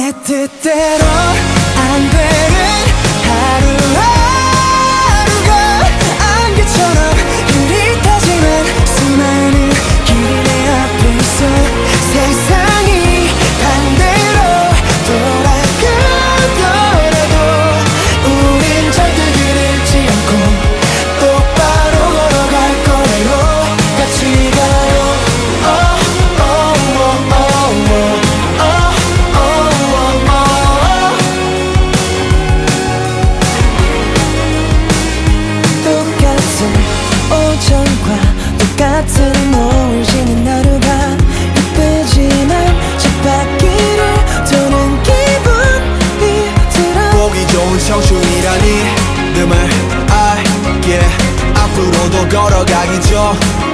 내 뜻대로 안 돼.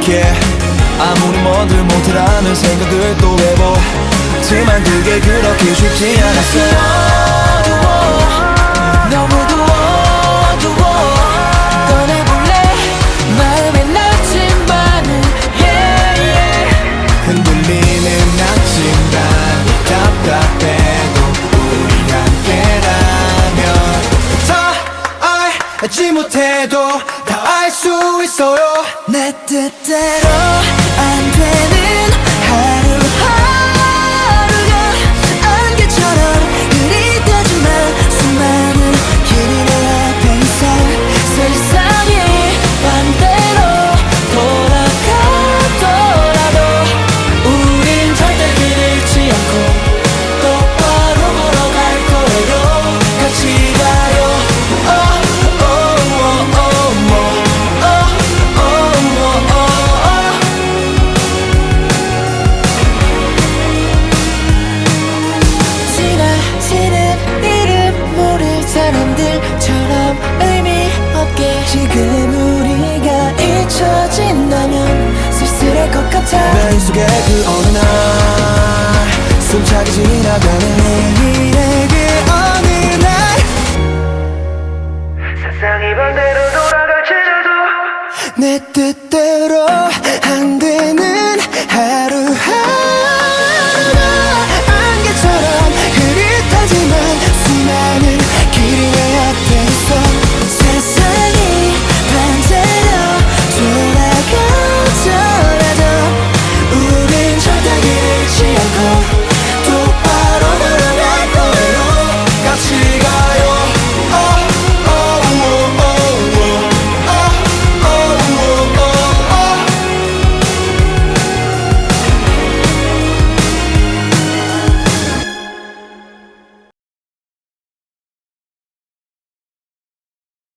yeah. 아무리 뭔들 못하라는 생각을 또 해보지만 그게 그렇게 쉽지 않았어 어두워 너무도 어두워 떠나볼래 마음의 낮지만은 yeah, yeah. 흔들리는 낮지만 답답해도 우리 함께라면 다 알지 못해도 있어요. 내 뜻대로 속에 그 어느 날 숨차게 지나가는 내일에게 어느 날 세상이 반대로 돌아갈지라도 내 뜻대로 안돼